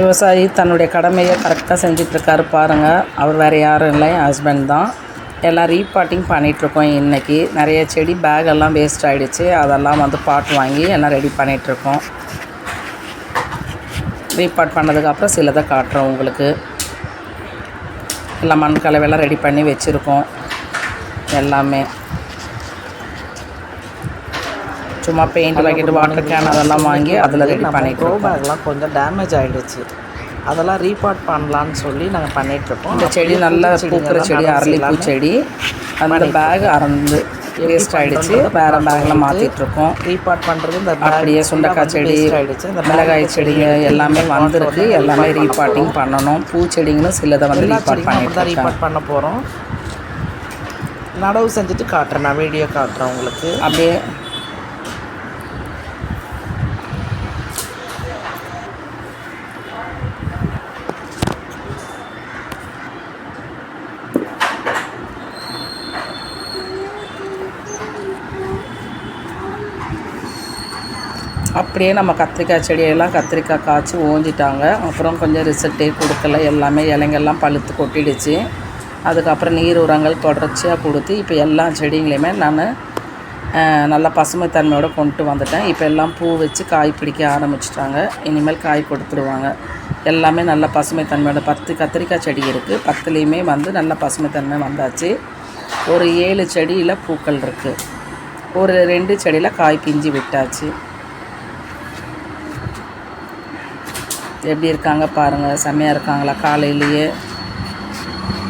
விவசாயி தன்னுடைய கடமையை கரெக்டாக செஞ்சிட்ருக்காரு பாருங்கள் அவர் வேறு யாரும் இல்லை என் ஹஸ்பண்ட் தான். எல்லாம் ரீபாட்டிங் பண்ணிகிட்ருக்கோம் இன்றைக்கி நிறைய செடி பேக் எல்லாம் வேஸ்ட் ஆகிடுச்சு அதெல்லாம் வந்து பாட் வாங்கி எல்லாம் ரெடி பண்ணிகிட்ருக்கோம் ரீபாட் பண்ணதுக்கப்புறம் சிலதை காட்டுறோம் உங்களுக்கு. எல்லாம் மண் கலவையெல்லாம் ரெடி பண்ணி வச்சுருக்கோம். எல்லாமே. சும்மா பெயிண்ட் பாக்கெட் வாட்டர் கேன் அதெல்லாம் வாங்கி அதில் ரெடி க்ரோ பண்ணிகிட்ருக்கோம் பேக்லாம் கொஞ்சம் டேமேஜ் ஆகிடுச்சு அதெல்லாம் ரீபார்ட் பண்ணலான்னு சொல்லி நாங்கள் பண்ணிகிட்ருக்கோம் இந்த செடி நல்லா பூக்கிற செடி அரளிப்பூ செடி அந்த பேக் அறந்து வேஸ்ட் ஆகிடுச்சு வேறு பேக்கில் மாற்றிட்டுருக்கோம் ரீபார்ட் பண்ணுறது இந்த அப்படியே சுண்டக்காய் செடி ஆகிடுச்சு இந்த மிளகாய் செடிங்க எல்லாமே வந்திருக்கு. எல்லாமே ரீபாட்டிங் பண்ணணும். பூச்செடிங்களும் சிலதை வந்து தான் பண்ணிட்டு ரீபார்ட் பண்ண போகிறோம் நடவு செஞ்சுட்டு காட்டுறேன். நான் வீடியோ காட்டுறேன் உங்களுக்கு. அப்படியே அப்படியே நம்ம கத்திரிக்காய் செடியெல்லாம் கத்திரிக்காய் காய்ச்சி ஓஞ்சிட்டாங்க. அப்புறம் கொஞ்சம் ரிசல்ட்டே கொடுக்கல. எல்லாமே இலைங்கெல்லாம் பழுத்து கொட்டிடுச்சு. அதுக்கப்புறம் நீர் உரங்கள் தொடர்ச்சியாக கொடுத்து இப்போ எல்லா செடிங்களையுமே நான் நல்லா பசுமைத்தன்மையோடு கொண்டு வந்துட்டேன். இப்போ எல்லாம் பூ வச்சு காய் பிடிக்க ஆரம்பிச்சிட்டாங்க. இனிமேல் காய் கொடுத்துடுவாங்க. எல்லாமே நல்ல பசுமைத்தன்மையோட பத்து கத்திரிக்காய் செடி இருக்குது பத்துலேயுமே வந்து நல்ல பசுமைத்தன்மை வந்தாச்சு. ஒரு ஏழு செடியில் பூக்கள் இருக்குது ஒரு ரெண்டு செடியில் காய் பிஞ்சு விட்டாச்சு. எப்படி இருக்காங்க பாருங்கள் செம்மையாக இருக்காங்களா? காலையிலேயே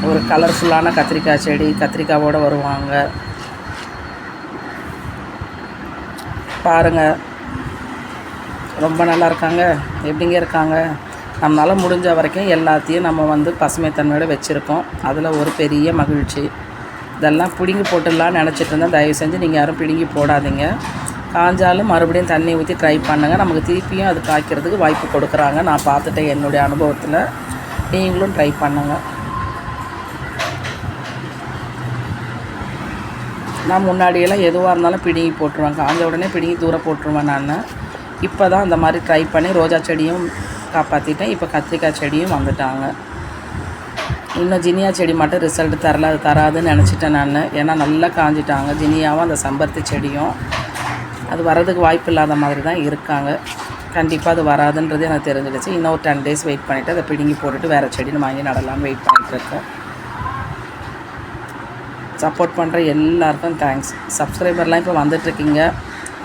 ஒரு கலர்ஃபுல்லான கத்திரிக்காய் செடி கத்திரிக்காவோடு வருவாங்க. பாருங்கள் ரொம்ப நல்லா இருக்காங்க. எப்படிங்க இருக்காங்க? நம்மளால் முடிஞ்ச வரைக்கும் எல்லாத்தையும் நம்ம வந்து பசுமைத்தன்மையோட வச்சுருக்கோம். அதில் ஒரு பெரிய மகிழ்ச்சி. இதெல்லாம் பிடுங்கி போட்டுடலான்னு நினச்சிட்டு இருந்தேன். தயவு செஞ்சு நீங்கள் யாரும் பிடுங்கி போடாதீங்க. காஞ்சாலும் மறுபடியும் தண்ணி ஊற்றி ட்ரை பண்ணுங்கள் நமக்கு திருப்பியும் அது காய்க்கிறதுக்கு வாய்ப்பு கொடுக்குறாங்க. நான் பார்த்துட்டேன் என்னுடைய அனுபவத்தில். நீங்களும் ட்ரை பண்ணுங்கள் நான் முன்னாடியெல்லாம் எதுவாக இருந்தாலும் பிடுங்கி போட்டுருவேன். காஞ்ச உடனே பிடுங்கி தூரம் போட்டுருவேன் நான். இப்போ தான் அந்த மாதிரி ட்ரை பண்ணி ரோஜா செடியும் காப்பாற்றிட்டேன் இப்போ கத்திரிக்காய் செடியும் வந்துட்டாங்க. இன்னும் ஜினியா செடி மட்டும் ரிசல்ட் தரல. அது தராதுன்னு நினச்சிட்டேன் நான். ஏன்னா நல்லா காஞ்சிட்டாங்க. ஜினியாவும் அந்த செம்பருத்தி செடியும். அது வர்றதுக்கு வாய்ப்பு இல்லாத மாதிரி தான் இருக்காங்க. கண்டிப்பாக அது வராதுன்றது எனக்கு தெரிஞ்சிடுச்சு. இன்னும் ஒரு டென் டேஸ் வெயிட் பண்ணிவிட்டு அதை பிடுங்கி போட்டுட்டு வேறு செடின்னு வாங்கி நடலாம்னு வெயிட் பண்ணிட்டுருக்கேன் சப்போர்ட் பண்ணுற எல்லாருக்கும் தேங்க்ஸ் சப்ஸ்கிரைபர்லாம் இப்போ வந்துட்டுருக்கீங்க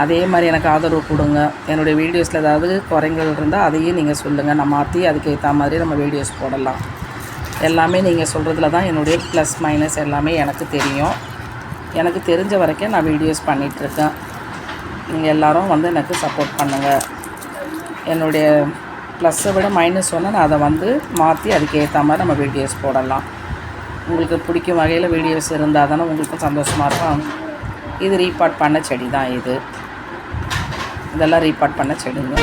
அதே மாதிரி எனக்கு ஆதரவு கொடுங்க. என்னுடைய வீடியோஸில் ஏதாவது குறைகள் இருந்தால் அதையும் நீங்கள் சொல்லுங்கள் நான் மாற்றி அதுக்கேற்ற மாதிரி நம்ம வீடியோஸ் போடலாம். எல்லாமே நீங்கள் சொல்கிறதுல தான் என்னுடைய ப்ளஸ் மைனஸ் எல்லாமே எனக்கு தெரியும். எனக்கு தெரிஞ்ச வரைக்கும் நான் வீடியோஸ் பண்ணிகிட்ருக்கேன் நீங்கள் எல்லோரும் வந்து எனக்கு சப்போர்ட் பண்ணுங்கள் என்னுடைய ப்ளஸ்ஸை விட மைனஸ் ஒன்று நான் அதை வந்து மாற்றி அதுக்கு ஏற்ற மாதிரி நம்ம வீடியோஸ் போடலாம். உங்களுக்கு பிடிக்கும் வகையில் வீடியோஸ் இருந்தால் தானே உங்களுக்கும் சந்தோஷமாக இருக்கும். இது ரீபார்ட் பண்ண செடி தான் இது. இதெல்லாம் ரீபார்ட் பண்ண செடிங்க.